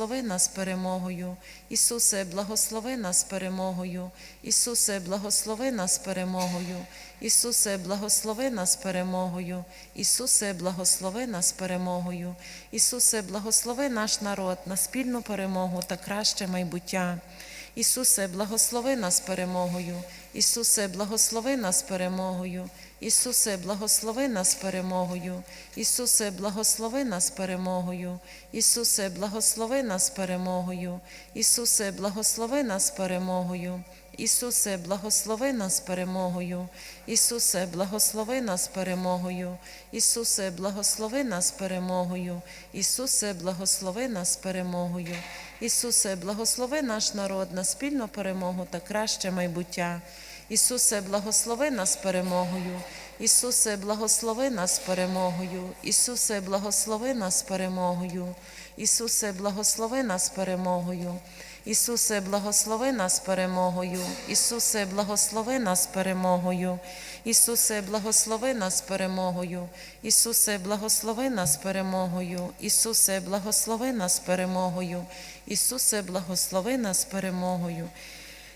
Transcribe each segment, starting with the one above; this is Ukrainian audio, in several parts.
Благослови нас перемогою, Ісусе, благослови нас перемогою, Ісусе, благослови нас перемогою, Ісусе, благослови нас перемогою, Ісусе, благослови нас перемогою, Ісусе, благослови наш народ на спільну перемогу та краще майбуття. Ісусе, благослови нас перемогою, Ісусе, благослови нас перемогою, Ісусе, благослови нас перемогою, Ісусе, благослови нас перемогою, Ісусе, благослови нас перемогою, Ісусе, благослови нас перемогою. Ісусе, благослови нас перемогою, Ісусе, благослови нас перемогою, Ісусе, благослови нас перемогою, Ісусе, благослови нас перемогою, Ісусе, благослови наш народ на спільну перемогу та краще майбуття. Ісусе, благослови нас перемогою. Ісусе, благослови нас перемогою. Ісусе, благослови нас перемогою. Ісусе, благослови нас перемогою. Ісусе, благослови нас перемогою. Ісусе, благослови нас перемогою. Ісусе, благослови нас перемогою. Ісусе, благослови нас перемогою. Ісусе, благослови нас перемогою. Ісусе, благослови нас перемогою.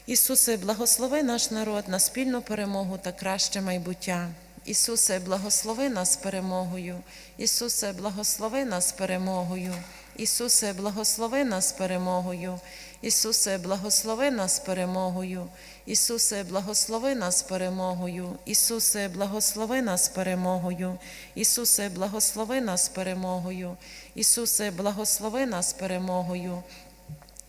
Ісусе, благослови наш народ на спільну перемогу та краще майбуття. Ісусе, благослови нас перемогою. Ісусе, благослови нас перемогою. Ісусе, благослови нас перемогою. Ісусе, благослови нас перемогою. Ісусе, благослови нас перемогою. Ісусе, благослови нас перемогою. Ісусе, благослови нас перемогою. Ісусе, благослови нас перемогою.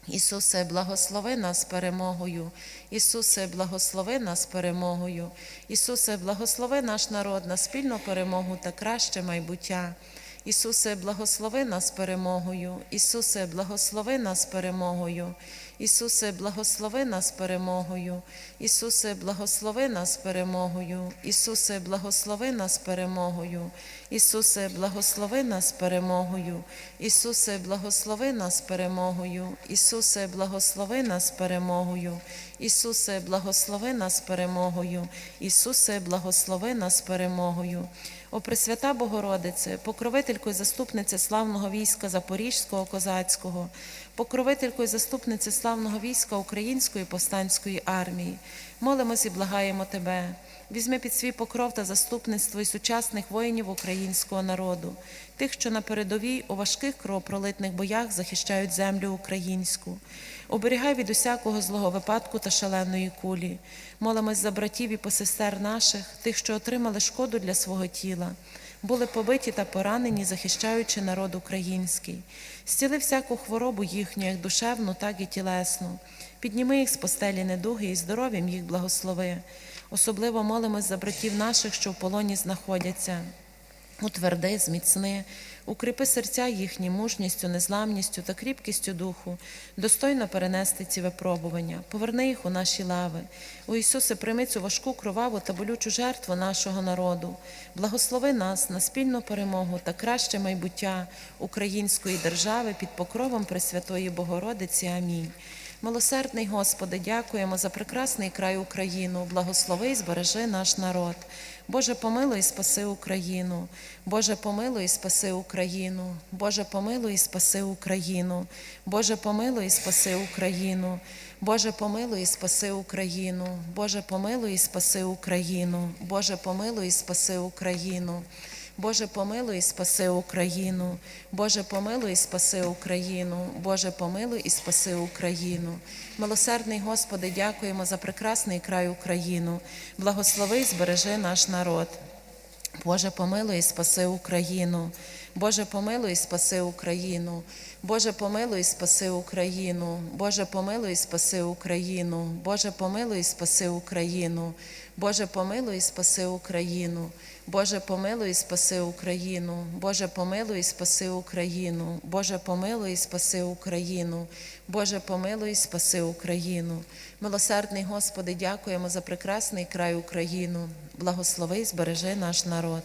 Ісусе, благослови нас перемогою. Ісусе, благослови нас перемогою. Ісусе, благослови наш народ на спільну перемогу та краще майбуття. Ісусе, благослови нас перемогою. Ісусе, благослови нас перемогою. Ісусе, благослови нас перемогою. Ісусе, благослови нас перемогою. Ісусе, благослови нас перемогою. Ісусе, благослови нас перемогою. Ісусе, благослови нас перемогою. Ісусе, благослови нас перемогою. Ісусе, благослови нас перемогою. Ісусе, благослови нас перемогою. О Пресвята Богородице, покровителько і заступниця славного війська Запорізького козацького, покровителько і заступниця славного війська Української повстанської армії, молимось і благаємо Тебе. Візьми під свій покров та заступництво і сучасних воїнів українського народу, тих, що на передовій у важких кровопролитних боях захищають землю українську. Оберігай від усякого злого випадку та шаленої кулі. Молимось за братів і посестер наших, тих, що отримали шкоду для свого тіла, були побиті та поранені, захищаючи народ український. Зціли всяку хворобу їхню, як душевну, так і тілесну. Підніми їх з постелі недуги і здоров'ям їх благослови. Особливо молимось за братів наших, що в полоні знаходяться. Утверди, зміцни, укріпи серця їхні мужністю, незламністю та кріпкістю духу, достойно перенести ці випробування, поверни їх у наші лави. О Ісусе, прийми цю важку, кроваву та болючу жертву нашого народу. Благослови нас на спільну перемогу та краще майбуття української держави під покровом Пресвятої Богородиці. Амінь. Милосердний Господи, дякуємо за прекрасний край Україну. Благослови і збережи наш народ. Боже, помилуй і спаси Україну. Боже, помилуй і спаси Україну. Боже, помилуй і спаси Україну. Боже, помилуй і спаси Україну. Боже, помилуй і спаси Україну. Боже, помилуй і спаси Україну. Боже, помилуй і спаси Україну. Боже, помилуй і спаси Україну. Боже, помилуй і спаси Україну. Боже, помилуй і спаси Україну. Милосердний Господи, дякуємо за прекрасний край Україну. Благослови і збережи наш народ. Боже, помилуй і спаси Україну. Боже, помилуй спаси Україну. Боже, помилуй спаси Україну. Боже, помилуй спаси Україну. Боже, помилуй спаси Україну. Боже, помилуй спаси Україну. Боже, помилуй спаси Україну. Боже, помилуй спаси Україну. Боже, помилуй спаси Україну. Боже, помилуй спаси Україну. Милосердний Господи, дякуємо за прекрасний край Україну. Благослови і збережи наш народ.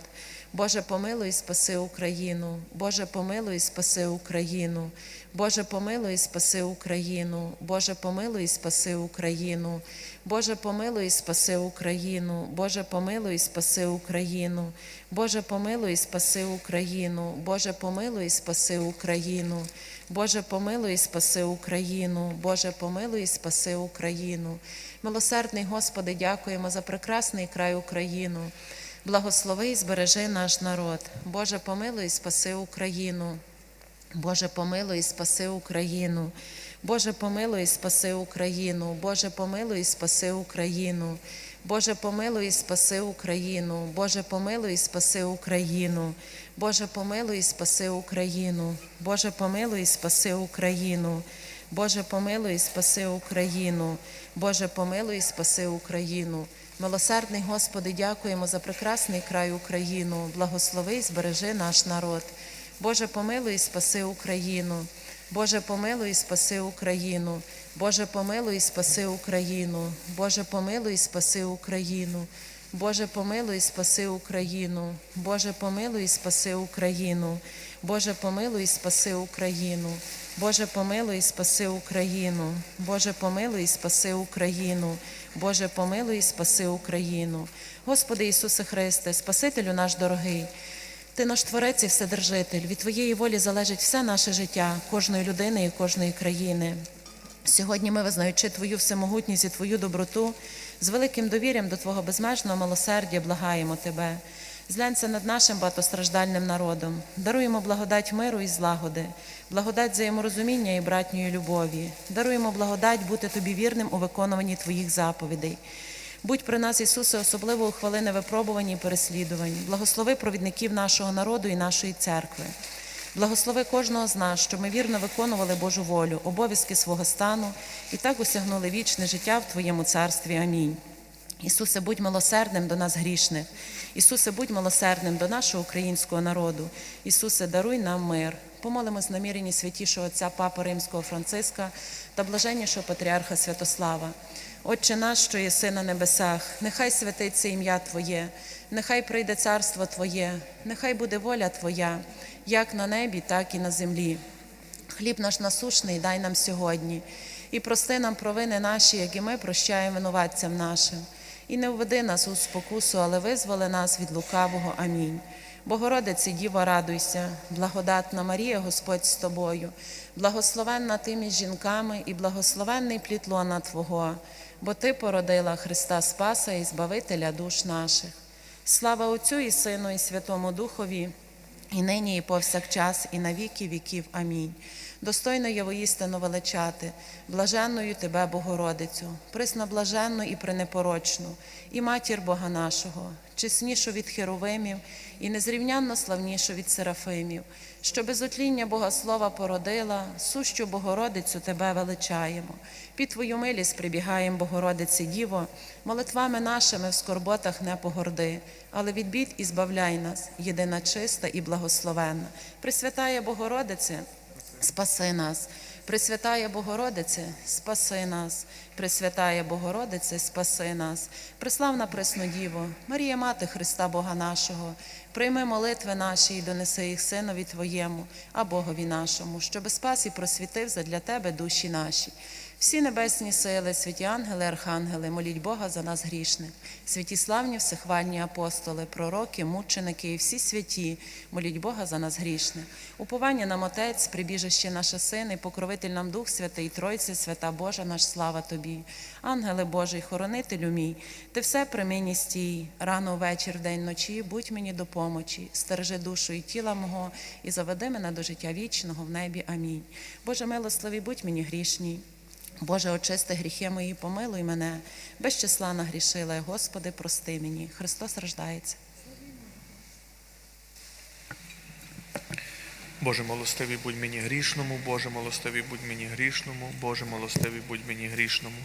Боже, помилуй спаси Україну. Боже, помилуй і спаси Україну. Боже, помилуй і спаси Україну. Боже, помилуй і спаси Україну. Боже, помилуй і спаси Україну. Боже, помилуй і спаси Україну. Боже, помилуй і спаси Україну. Боже, помилуй і спаси Україну. Боже, помилуй і спаси Україну, Боже, помилуй і спаси Україну. Милосердний Господи, дякуємо за прекрасний край Україну. Благослови і збережи наш народ. Боже, помилуй і спаси Україну. Боже, помилуй і спаси Україну. Боже, помилуй і спаси Україну. Боже, помилуй і спаси Україну. Боже, помилуй і спаси Україну. Боже, помилуй і спаси Україну. Боже, помилуй і спаси Україну. Боже, помилуй і спаси Україну. Боже, помилуй і спаси Україну. Боже, помилуй і спаси Україну. Милосердний Господи, дякуємо за прекрасний край Україну. Благослови і збережи наш народ. Боже, помилуй і спаси Україну. Боже, помилуй і спаси Україну. Боже, помилуй і спаси Україну. Боже, помилуй і спаси Україну. Боже, помилуй спаси Україну. Боже, помилуй спаси Україну. Боже, помилуй спаси Україну. Боже, помилуй спаси Україну. Боже, помилуй спаси Україну. Боже, помилуй спаси Україну. Господи Ісусе Христе, Спасителю наш дорогий. Ти наш творець і вседержитель. Від Твоєї волі залежить все наше життя, кожної людини і кожної країни. Сьогодні ми, визнаючи Твою всемогутність і Твою доброту, з великим довір'ям до Твого безмежного милосердя благаємо Тебе. Зглянься над нашим багатостраждальним народом, даруємо благодать миру і злагоди, благодать взаєморозуміння і братньої любові, даруємо благодать бути Тобі вірним у виконуванні Твоїх заповідей. Будь при нас, Ісусе, особливо у хвилини випробувань і переслідувань. Благослови провідників нашого народу і нашої церкви. Благослови кожного з нас, щоб ми вірно виконували Божу волю, обов'язки свого стану і так осягнули вічне життя в Твоєму царстві. Амінь. Ісусе, будь милосердним до нас грішних. Ісусе, будь милосердним до нашого українського народу. Ісусе, даруй нам мир. Помолимось намірені святішого Отця Папи Римського Франциска та блаженнішого патріарха Святослава. Отче наш, що єси на небесах, нехай святиться ім'я Твоє, нехай прийде царство Твоє, нехай буде воля Твоя, як на небі, так і на землі. Хліб наш насушний дай нам сьогодні, і прости нам провини наші, як і ми прощаємо винуватцям нашим. І не введи нас у спокусу, але визволи нас від лукавого. Амінь. Богородице, Діво, радуйся, благодатна Марія, Господь з тобою, благословенна ти між жінками і благословенний плід лона Твого, бо Ти породила Христа Спаса і Збавителя душ наших. Слава Отцю і Сину, і Святому Духові, і нині, і повсякчас, і на віки віків. Амінь. Достойно є воістину величати, блаженною Тебе, Богородицю, присноблаженну і пренепорочну, і матір Бога нашого, чеснішу від херовимів, і незрівнянно славнішу від серафимів, що без отління Богослова породила, сущу Богородицю Тебе величаємо. Під Твою милість прибігаємо, Богородиці Діво, молитвами нашими в скорботах не погорди, але від бід і збавляй нас, єдина чиста і благословенна. Пресвятає Богородице, Спаси нас, Пресвятає Богородице, спаси нас, Пресвятає Богородице, спаси нас, Преславна Преснодіво, Марія Мати Христа Бога нашого, прийми молитви наші і донеси їх Синові Твоєму, а Богові нашому, щоби спас і просвітив задля Тебе душі наші. Всі небесні сили, святі ангели, архангели, моліть Бога за нас грішних, святі славні, всехвальні апостоли, пророки, мученики і всі святі, моліть Бога за нас грішних. Уповання нам Отець, прибіжище наше Син, і покровитель нам Дух Святий, Тройці, свята Божа, наш слава Тобі. Ангеле Божий, хоронителю мій, ти все при мені стій, рано вечір, день ночі, будь мені до помочі, стережи душу і тіла мого, і заведи мене до життя вічного в небі. Амінь. Боже милостивий, будь мені грішній. Боже, очисти гріхи мої, помилуй мене, без числа нагрішила, Господи, прости мені. Христос рождається. Боже милостивий, будь мені грішному, Боже милостивий, будь мені грішному, Боже милостивий, будь мені грішному.